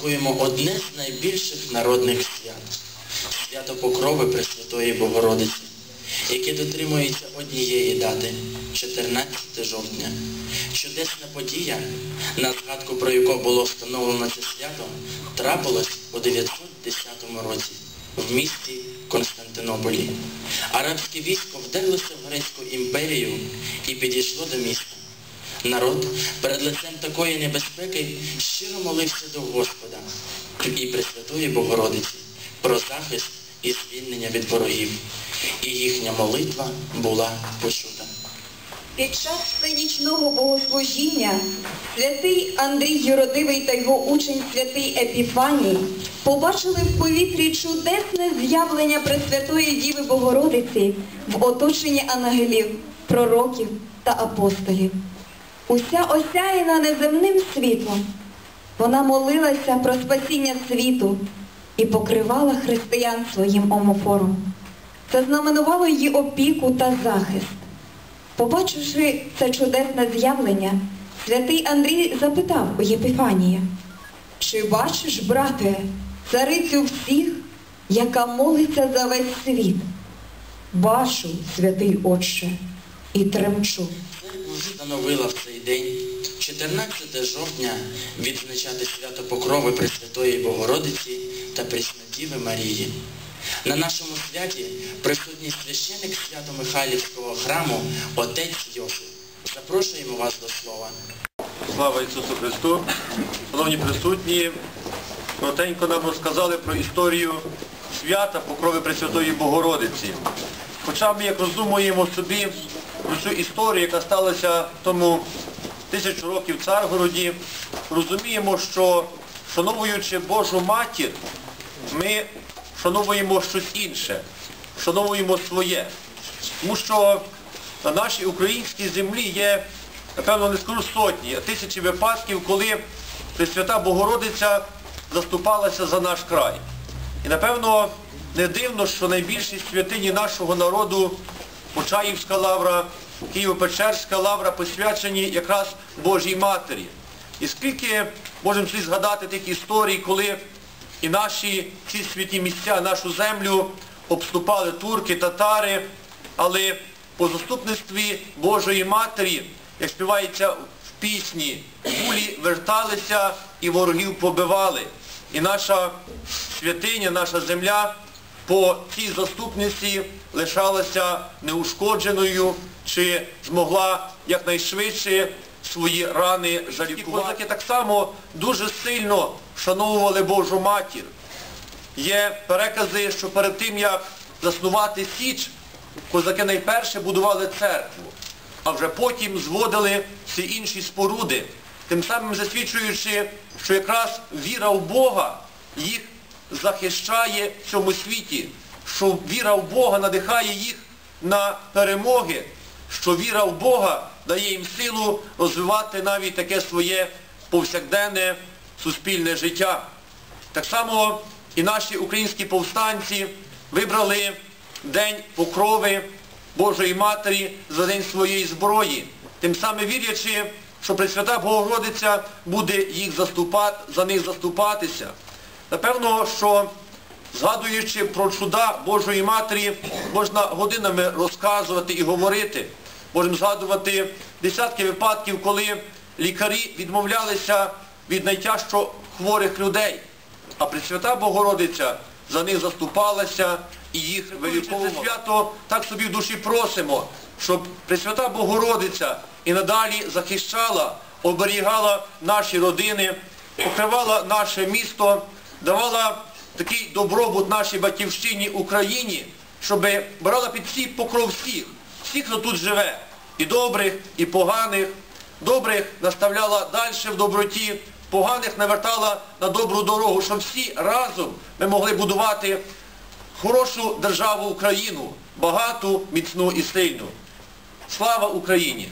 Святкуємо одне з найбільших народних свят свято Покрови Пресвятої Богородиці, яке дотримується однієї дати 14 жовтня. Чудесна подія, на згадку про яку було встановлено це свято, трапилось у 910 році в місті Константинополі. Арабське військо вдерлося в Грецьку імперію і підійшло до міста. Народ перед лицем такої небезпеки щиро молився до Господа і Пресвятої Богородиці про захист і звільнення від ворогів. І їхня молитва була почута. Під час сценічного богослужіння святий Андрій Юродивий та його учень святий Епіфаній побачили в повітрі чудесне з'явлення Пресвятої Діви Богородиці в оточенні ангелів, пророків та апостолів. Уся осяяна неземним світлом. Вона молилася про спасіння світу і покривала християн своїм омофором. Це знаменувало її опіку та захист. Побачивши це чудесне з'явлення, святий Андрій запитав у Єпіфанія, чи бачиш, брате, царицю всіх, яка молиться за весь світ? Бачу, святий отче, і тремчу. Встановила в цей день, 14 жовтня, відзначати свято Покрови Пресвятої Богородиці та Преснодіви Марії. На нашому святі присутній священик Свято-Михайлівського храму отець Йосип. Запрошуємо вас до слова. Слава Ісусу Христу! Шановні присутні, коротенько нам розказали про історію свята Покрови Пресвятої Богородиці. Хоча ми як роздумуємо собі про цю історію, яка сталася тому тисячу років в Царгороді, розуміємо, що шановуючи Божу матір, ми шановуємо щось інше, шановуємо своє. Тому що на нашій українській землі є, напевно, не скажу сотні, а тисячі випадків, коли Пресвята Богородиця заступалася за наш край. І напевно не дивно, що найбільші святині нашого народу Почаївська лавра, Києво-Печерська лавра посвячені якраз Божій Матері. І скільки можемо собі згадати тих історій, коли і наші ці святі місця, нашу землю обступали турки, татари, але по заступництві Божої Матері, як співається в пісні, кулі верталися і ворогів побивали. І наша святиня, наша земля по цій заступниці лишалася неушкодженою чи змогла якнайшвидше свої рани жалікувати. Козаки так само дуже сильно вшановували Божу матір. Є перекази, що перед тим, як заснувати Січ, козаки найперше будували церкву, а вже потім зводили всі інші споруди, тим самим засвідчуючи, що якраз віра в Бога їх захищає в цьому світі, що віра в Бога надихає їх на перемоги, що віра в Бога дає їм силу розвивати навіть таке своє повсякденне суспільне життя. Так само і наші українські повстанці вибрали День Покрови Божої Матері за день своєї зброї, тим самим вірячи, що Пресвята Богородиця буде їх заступати, за них заступатися. Напевно, що згадуючи про чуда Божої Матері, можна годинами розказувати і говорити. Можемо згадувати десятки випадків, коли лікарі відмовлялися від найтяжчо хворих людей, а Пресвята Богородиця за них заступалася і їх виліковувала. Це свято так собі в душі просимо, щоб Пресвята Богородиця і надалі захищала, оберігала наші родини, покривала наше місто, давала такий добробут нашій батьківщині Україні, щоб брала під свій покров всіх, всіх, хто тут живе, і добрих, і поганих, добрих наставляла далі в доброті, поганих навертала на добру дорогу, щоб всі разом ми могли будувати хорошу державу Україну, багату, міцну і сильну. Слава Україні!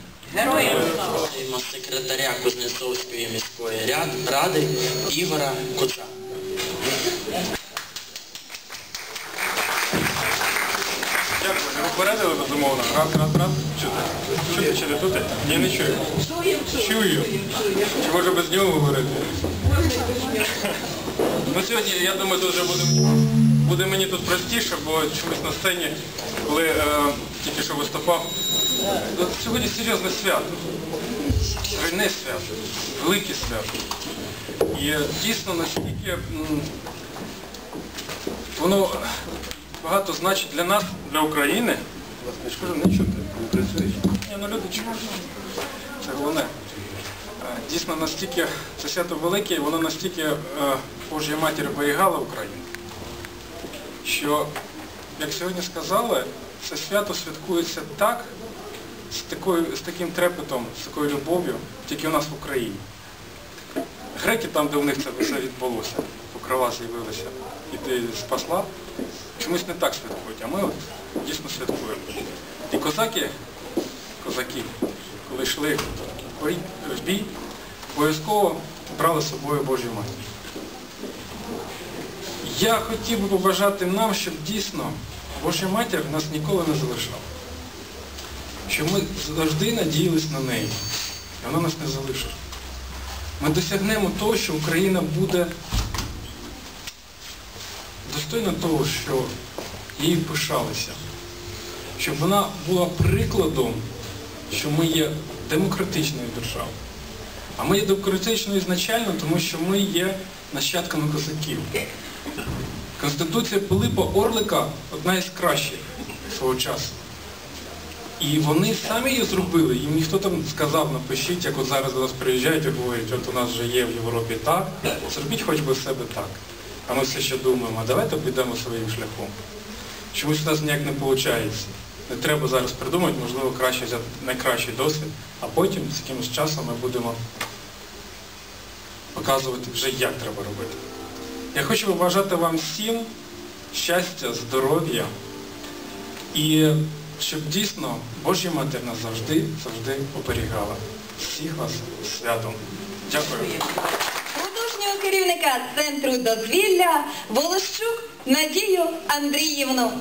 Запрошуємо секретаря Кузнецовської міської ради Ігора Куца. Попередили, безумовно. Раз, раз, раз. Чути. Чути чи не чути? Ні, не чую. Чую. Чи може без нього говорити? Ну сьогодні, я думаю, тут вже буде, буде мені тут простіше, бо чомусь на сцені, коли е, тільки що виступав. От сьогодні серйозне свято. Тройне свято, велике свято. І дійсно настільки м, воно багато значить для нас, для України. Я ж кажу, не чути, не працюєш. Ні, ну люди чують. Це головне. Е, Дійсно настільки, це свято велике, воно настільки е, Божа Матір оберігала Україну, що, як сьогодні сказали, це свято святкується так, з, такою, з таким трепетом, з такою любов'ю, тільки у нас в Україні. Греки там, де у них це все відбулося, покрова з'явилася, і ти спасла, чомусь не так святкують, а ми от дійсно святкуємо. І козаки, козаки, коли йшли в бій, обов'язково брали з собою Божу Матір. Я хотів би побажати нам, щоб дійсно Божа Матір нас ніколи не залишала. Щоб ми завжди надіялись на неї, і вона нас не залишить. Ми досягнемо того, що Україна буде достойна того, що її пишалися. Щоб вона була прикладом, що ми є демократичною державою. А ми є демократичною ізначально, тому що ми є нащадками козаків. Конституція Пилипа Орлика одна із кращих свого часу. І вони самі її зробили, їм ніхто там сказав, напишіть, як от зараз до нас приїжджають і говорять, от у нас вже є в Європі так, зробіть хоч би себе так. А ми все ще думаємо, а давайте підемо своїм шляхом. Чомусь у нас ніяк не виходить. Не треба зараз придумати, можливо, краще взяти найкращий досвід, а потім з якимось часом ми будемо показувати вже, як треба робити. Я хочу побажати вам всім щастя, здоров'я і щоб дійсно Божа Матір нас завжди, завжди оберігала. Всіх вас святом. Дякую. Керівника Центру дозвілля Волощук Надію Андріївну.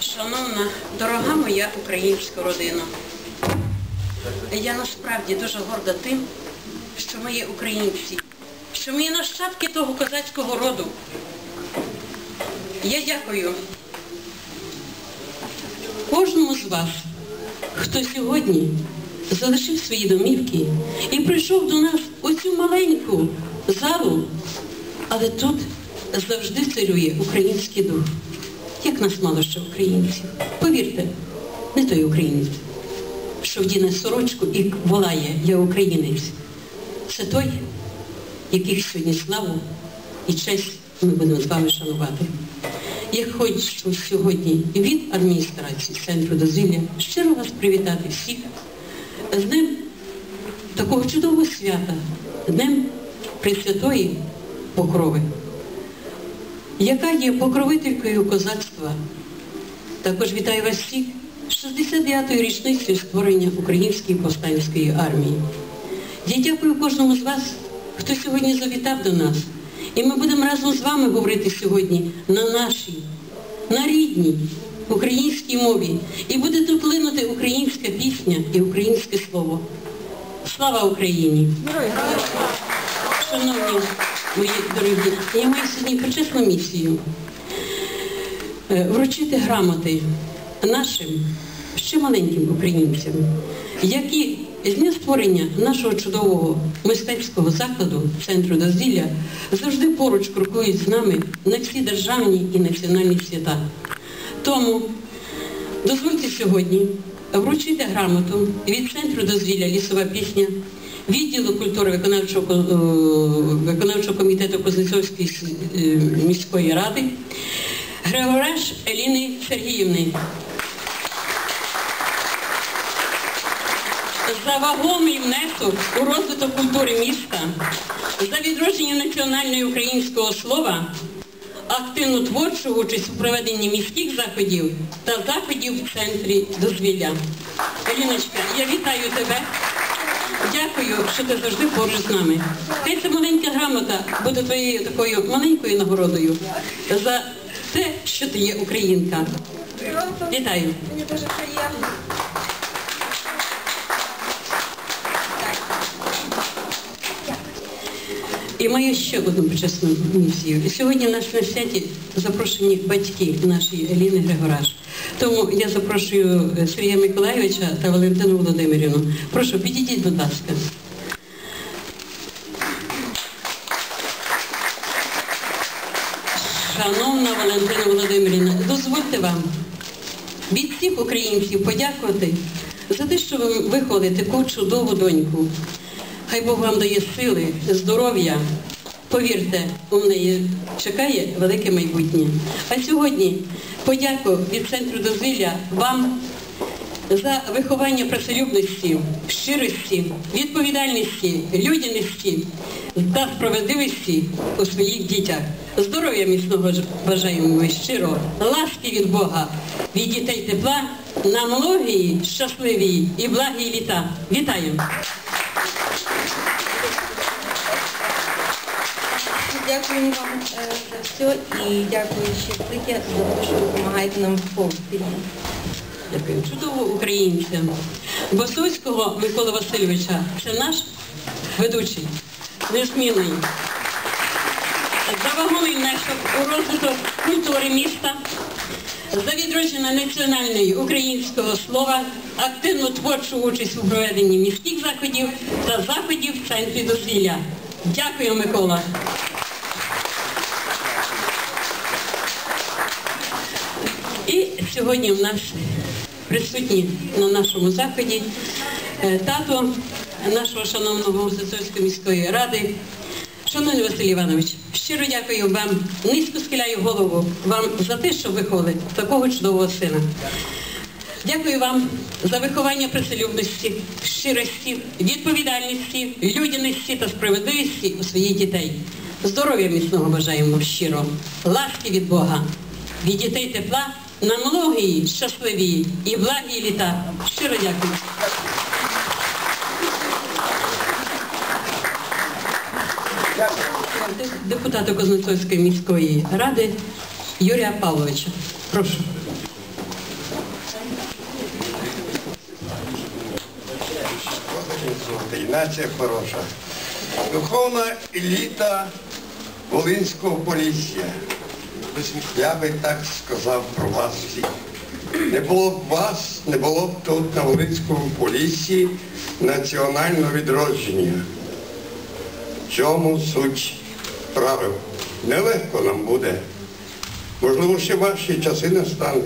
Шановна, дорога моя українська родина, я насправді дуже горда тим, що ми є українці, що ми є нащадки того козацького роду. Я дякую кожному з вас, хто сьогодні залишив свої домівки і прийшов до нас у цю маленьку залу, але тут завжди царює український дух. Як нас мало ще українців. Повірте, не той українець, що вдіне сорочку і волає Я українець. Це той, яких сьогодні славу і честь ми будемо з вами шанувати. Я хочу сьогодні від адміністрації центру дозвілля щиро вас привітати всіх Днем такого чудового свята, Днем Пресвятої Покрови яка є покровителькою козацтва. Також вітаю вас всіх з 69-ю річницею створення Української повстанської армії. Я дякую кожному з вас, хто сьогодні завітав до нас. І ми будемо разом з вами говорити сьогодні на нашій, на рідній українській мові. І буде тут линути українська пісня і українське слово. Слава Україні! Шановні мої дорогі, я маю сьогодні почесну місію е, вручити грамоти нашим ще маленьким українцям, які з дня створення нашого чудового мистецького закладу, центру дозвілля, завжди поруч крокують з нами на всі державні і національні свята. Тому дозвольте сьогодні вручити грамоту від центру дозвілля Лісова пісня відділу культури виконавчого, е, виконавчого комітету Кузнецовської е, міської ради Григораш Еліни Сергіївни. За вагомий внесок у розвиток культури міста, за відродження національного українського слова, активну творчу участь у проведенні міських заходів та заходів в центрі дозвілля. Еліночка, я вітаю тебе. дякую, що ти завжди поруч з нами. Хай ця маленька грамота буде твоєю такою маленькою нагородою за те, що ти є українка. Вітаю. Мені дуже приємно. І маю ще одну почесну місію. Сьогодні в нас на святі запрошені батьки нашої Еліни Григораш. Тому я запрошую е, Сергія Миколайовича та Валентину Володимирівну. Прошу, підійдіть, будь ласка. Шановна Валентина Володимирівна, дозвольте вам від всіх українців подякувати за те, що ви виховали таку чудову доньку. Хай Бог вам дає сили, здоров'я. Повірте, у неї чекає велике майбутнє. А сьогодні подяку від центру дозвілля вам за виховання працелюбності, щирості, відповідальності, людяності та справедливості у своїх дітях. Здоров'я міцного бажаємо ми щиро, ласки від Бога, від дітей тепла, на многії, щасливі і благі літа. Вітаю! Дякуємо вам е, за все і дякую ще велике за те, що ви допомагаєте нам в повсті. Дякую. Чудового українця. Босоцького Микола Васильовича. Це наш ведучий, незмінний. За вагомий у розвиток культури міста, за відродження національної українського слова, активну творчу участь у проведенні міських заходів та заходів в центрі дозвілля. Дякую, Микола. Сьогодні в нас присутні на нашому заході е, тато нашого шановного Зацовської міської ради. Шановний Василь Іванович, щиро дякую вам, низько схиляю голову вам за те, що виховали такого чудового сина. Дякую вам за виховання працелюбності, щирості, відповідальності, людяності та справедливості у своїх дітей. Здоров'я міцного бажаємо щиро, ласки від Бога, від дітей тепла на многії, щасливі і благі літа. Щиро дякую. Депутата Кузнецовської міської ради Юрія Павловича. Прошу. Нація хороша. Духовна еліта Волинського полісся. Я би так сказав про вас всіх. Не було б вас, не було б тут на Волинському поліссі національного відродження. В цьому суть правил. Нелегко нам буде. Можливо, ще важчі часи настануть.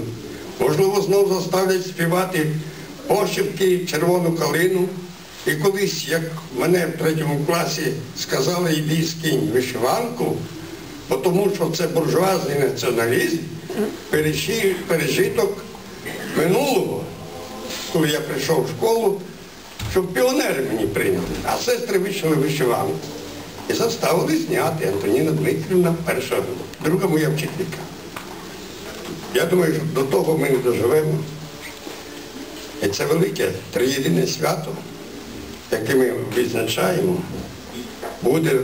Можливо, знову заставлять співати пошепки червону калину. І колись, як мене в третьому класі сказали, йди скинь вишиванку, тому що це буржуазний націоналізм, пережиток минулого, коли я прийшов в школу, щоб піонери мені прийняли, а сестри вишили вишиванку. І заставили зняти Антоніна Дмитрівна, перша, друга моя вчителька. Я думаю, що до того ми не доживемо. І це велике триєдине свято, яке ми відзначаємо, буде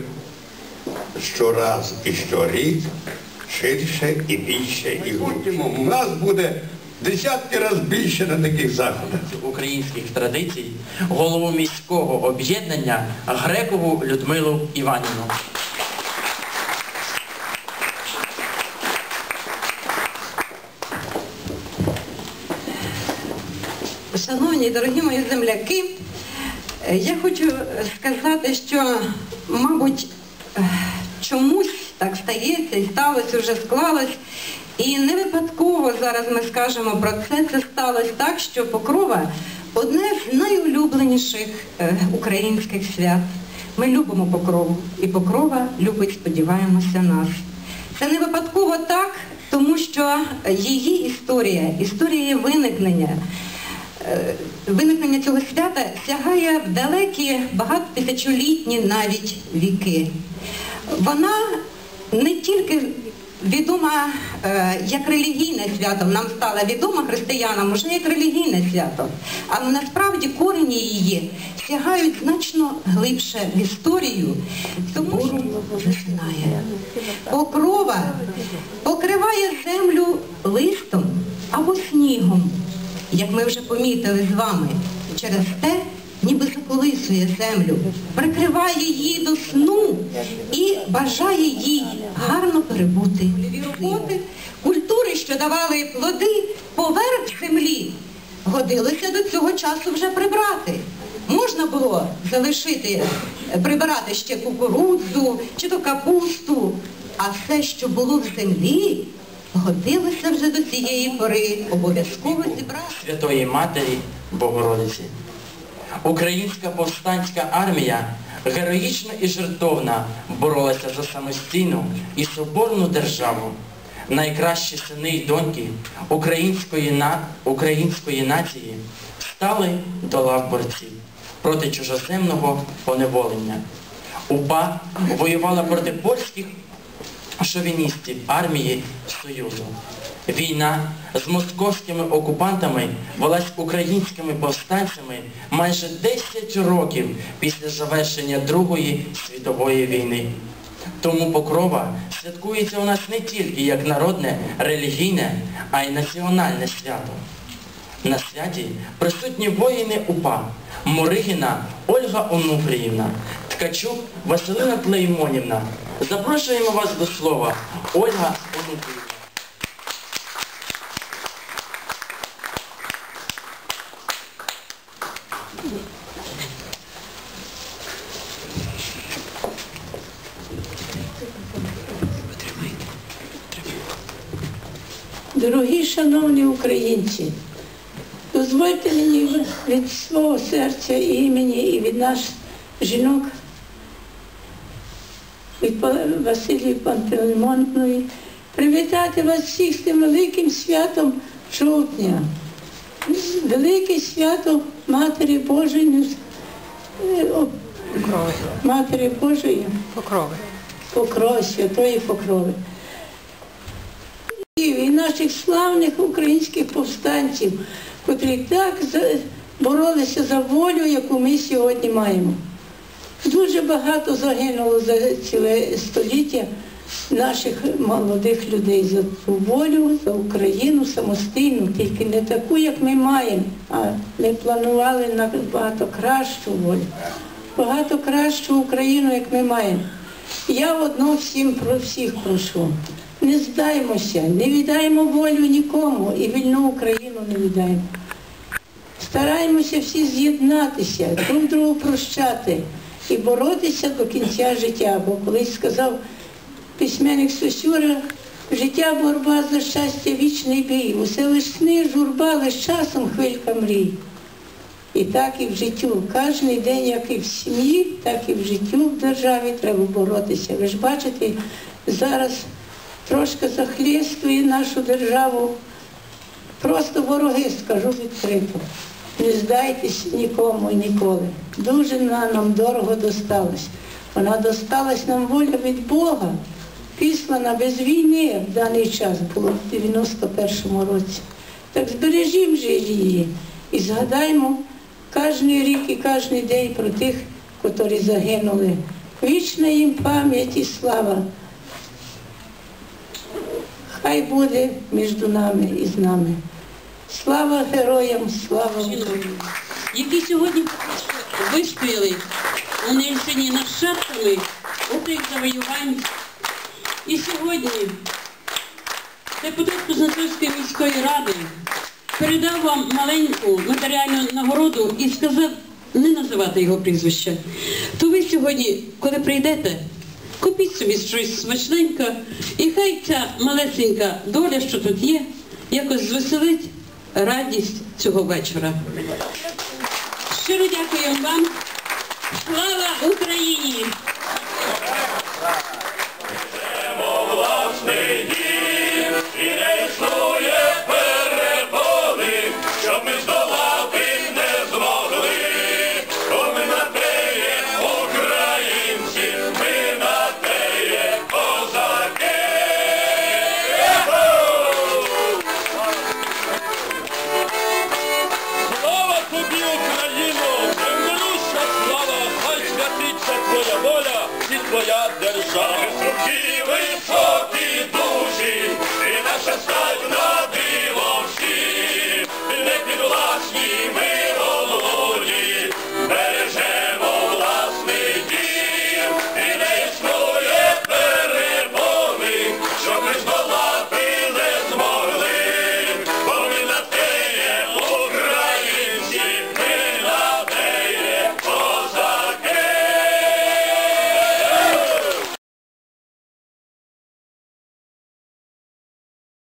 щораз і щорік ширше і більше. І потім у нас буде десятки разів більше на таких заходах. українських традицій голову міського об'єднання Грекову Людмилу Іванівну. Шановні, дорогі мої земляки, я хочу сказати, що, мабуть, чомусь так стається і сталося, вже склалось. І не випадково зараз ми скажемо про це. Це сталося так, що Покрова одне з найулюбленіших е, українських свят. Ми любимо Покрову, і Покрова любить, сподіваємося, нас. Це не випадково так, тому що її історія, історія її виникнення, е, виникнення цього свята сягає в далекі багатотисячолітні навіть віки. Вона не тільки відома е, як релігійне свято, нам стала відома християнам уже як релігійне свято. Але насправді корені її сягають значно глибше в історію, тому що засинає. Покрова покриває землю листом або снігом, як ми вже помітили з вами. Через те ніби заколисує землю, прикриває її до сну і бажає їй гарно перебути. Роботи, культури, що давали плоди, поверх землі, годилося до цього часу вже прибрати. Можна було залишити, прибирати ще кукурудзу чи то капусту, а все, що було в землі, годилося вже до цієї пори обов'язково зібрати. Святої Матері Богородиці. Українська повстанська армія героїчно і жертовно боролася за самостійну і соборну державу. Найкращі сини й доньки української, на... української нації стали до лав борців проти чужоземного поневолення. УПА воювала проти польських шовіністів армії Союзу. Війна з московськими окупантами велась українськими повстанцями майже 10 років після завершення Другої світової війни. Тому Покрова святкується у нас не тільки як народне, релігійне, а й національне свято. На святі присутні воїни УПА, Моригіна Ольга Онуфріївна, Ткачук Василина Тлеймонівна. Запрошуємо вас до слова. Ольга Онуфріївна. Дорогі шановні українці, дозвольте мені від свого серця і імені і від наших жінок, від Василії Пантелеймонтової, привітати вас всіх з тим великим святом жовтня. Велике свято Матері Божої, Матері Божої. Покрови. Покрови, святої покрови і наших славних українських повстанців, котрі так боролися за волю, яку ми сьогодні маємо. Дуже багато загинуло за ціле століття наших молодих людей за ту волю, за Україну самостійну, тільки не таку, як ми маємо, а не планували на багато кращу волю, багато кращу Україну, як ми маємо. Я одно всім про всіх прошу. Не здаймося, не віддаємо волю нікому і вільну Україну не віддаємо. Стараємося всі з'єднатися, друг другу прощати і боротися до кінця життя. Бо колись сказав письменник Сосюра, життя боротьба за щастя вічний бій. Усе лиш сни, журба, лиш часом хвилька мрій. І так і в життю. Кожен день, як і в сім'ї, так і в життю в державі треба боротися. Ви ж бачите, зараз трошки захлістує нашу державу. Просто вороги, скажу відкрито. Не здайтесь нікому і ніколи. Дуже вона нам дорого досталась. Вона досталась нам воля від Бога, післана без війни в даний час було в 91-му році. Так збережімо же її і згадаймо кожен рік і кожен день про тих, котрі загинули. Вічна їм пам'ять і слава. Хай буде між нами і з нами. Слава героям, слава Україні! які сьогодні вистояли у Нельсині нащадками отих завоювань. І сьогодні депутат Кузнецовської міської ради передав вам маленьку матеріальну нагороду і сказав не називати його прізвища. То ви сьогодні, коли прийдете, купіть собі щось смачненьке, і хай ця малесенька доля, що тут є, якось звеселить радість цього вечора. Щиро дякуємо вам. Слава Україні! Rogério Sá.